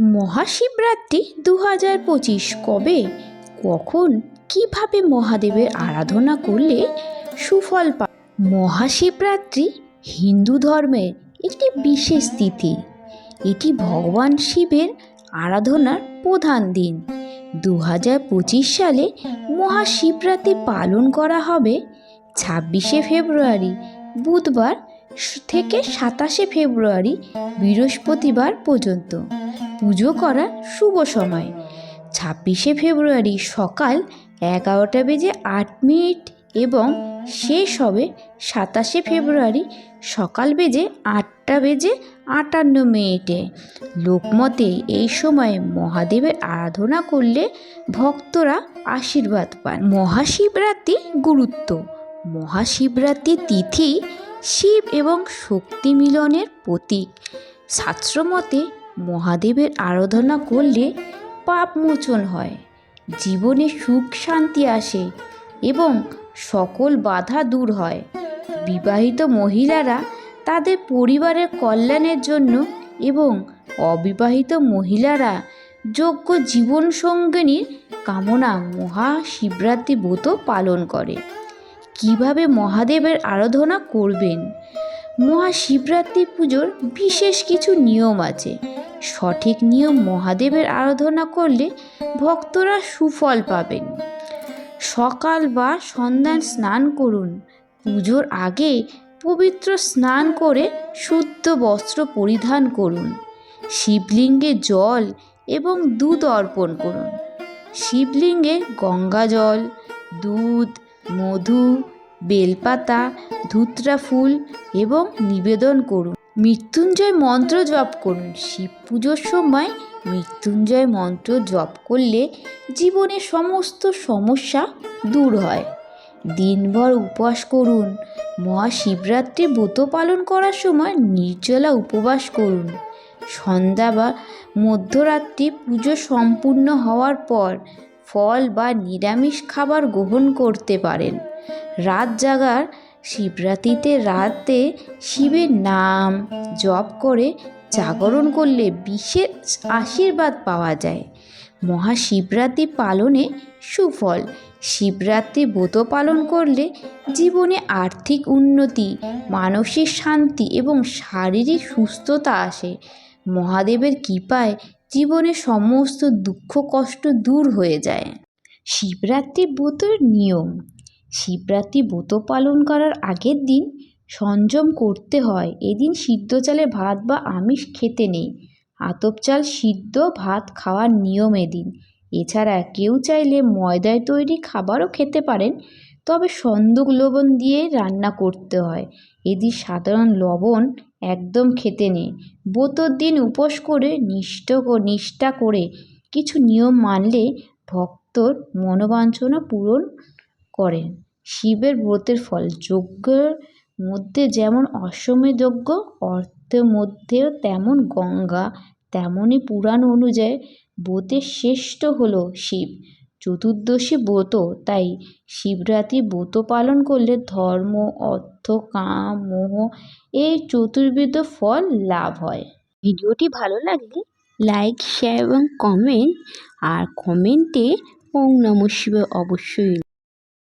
মহাশিবরাত্রি দু হাজার পঁচিশ কবে? কখন? কীভাবে মহাদেবের আরাধনা করলে সুফল পা মহাশিবরাত্রি হিন্দু ধর্মের একটি বিশেষ তিথি। এটি ভগবান শিবের আরাধনার প্রধান দিন। দু হাজার পঁচিশ সালে মহাশিবরাত্রি পালন করা হবে ছাব্বিশে ফেব্রুয়ারি, বুধবার থেকে সাতাশে ফেব্রুয়ারি বৃহস্পতিবার পর্যন্ত। পুজো করার শুভ সময়। ছাব্বিশে ফেব্রুয়ারি সকাল এগারোটা বেজে আট মিনিট এবং শেষ হবে সাতাশে ফেব্রুয়ারি সকাল বেজে আটটা বেজে আটান্ন মিনিটে। লোকমতে এই সময় মহাদেবের আরাধনা করলে ভক্তরা আশীর্বাদ পান। মহাশিবরাত্রি গুরুত্ব। মহাশিবরাত্রি তিথি শিব এবং শক্তি মিলনের প্রতীক। শাস্ত্রমতে মহাদেবের আরাধনা করলে পাপ মোচন হয়, জীবনে সুখ শান্তি আসে এবং সকল বাধা দূর হয়। বিবাহিত মহিলারা তাদের পরিবারের কল্যাণের জন্য এবং অবিবাহিত মহিলারা যোগ্য জীবনসঙ্গিনীর কামনা মহাশিবরাত্রি ব্রত পালন করে। কীভাবে মহাদেবের আরাধনা করবেন? মহাশিবরাত্রি পুজোর বিশেষ কিছু নিয়ম আছে। সঠিক নিয়ম মহাদেবের আরাধনা করলে ভক্তরা সুফল পাবেন। সকাল বা সন্ধ্যায় স্নান করুন। পুজোর আগে পবিত্র স্নান করে শুদ্ধ বস্ত্র পরিধান করুন। শিবলিঙ্গে জল এবং দুধ অর্পণ করুন। শিবলিঙ্গে গঙ্গা জল, দুধ, মধু বেলপাতা, ধুতরা ফুল এবং নিবেদন করুন। মৃত্যুঞ্জয় মন্ত্র জপ করুন। শিব পুজোর সময় মৃত্যুঞ্জয় মন্ত্র জপ করলে জীবনের সমস্ত সমস্যা দূর হয়। দিনভর উপবাস করুন। মহাশিবরাত্রি ব্রত পালন করার সময় নির্জলা উপবাস করুন। সন্ধ্যা বা মধ্যরাত্রি পুজো সম্পূর্ণ হওয়ার পর ফল বা নিরামিষ খাবার গ্রহণ করতে পারেন। রাত জাগার শিবরাত্রিতে রাতে শিবের নাম জপ করে জাগরণ করলে বিশেষ আশীর্বাদ পাওয়া যায়। মহাশিবরাত্রি পালনে সুফল। শিবরাত্রি ব্রত পালন করলে জীবনে আর্থিক উন্নতি, মানসিক শান্তি এবং শারীরিক সুস্থতা আসে। মহাদেবের কৃপায় জীবনে সমস্ত দুঃখ, কষ্ট দূর হয়ে যায়। শিবরাত্রি ব্রতের নিয়ম। শিবরাত্রি ব্রত পালন করার আগের দিন সংযম করতে হয়। এদিন সিদ্ধ চালে ভাত বা আমিষ খেতে নেই। আতপ চাল সিদ্ধ, ভাত খাওয়ার নিয়ম এদিন। এছাড়া কেউ চাইলে ময়দায় তৈরি খাবারও খেতে পারেন। তবে সন্দুক লবণ দিয়ে রান্না করতে হয়। এদিন সাধারণ লবণ একদম খেতে নেই। ব্রতর দিন উপোস করে নিষ্ঠ নিষ্ঠা করে কিছু নিয়ম মানলে ভক্তর মনোবাঞ্ছনা পূরণ করেন। শিবের ব্রতের ফল, যজ্ঞের মধ্যে যেমন অশ্বমেধ যজ্ঞ, অর্থের মধ্যেও তেমন গঙ্গা, তেমনই পুরাণ অনুযায়ী ব্রতের শ্রেষ্ঠ হলো শিব। চতুর্দশী ব্রত। তাই শিবরাত্রি ব্রত পালন করলে ধর্ম, অর্থ, কাম, মোহ এই চতুর্বিধ ফল লাভ হয়। ভিডিওটি ভালো লাগলে লাইক শেয়ার এবং কমেন্ট আর কমেন্টে ওম নম শিবায় অবশ্যই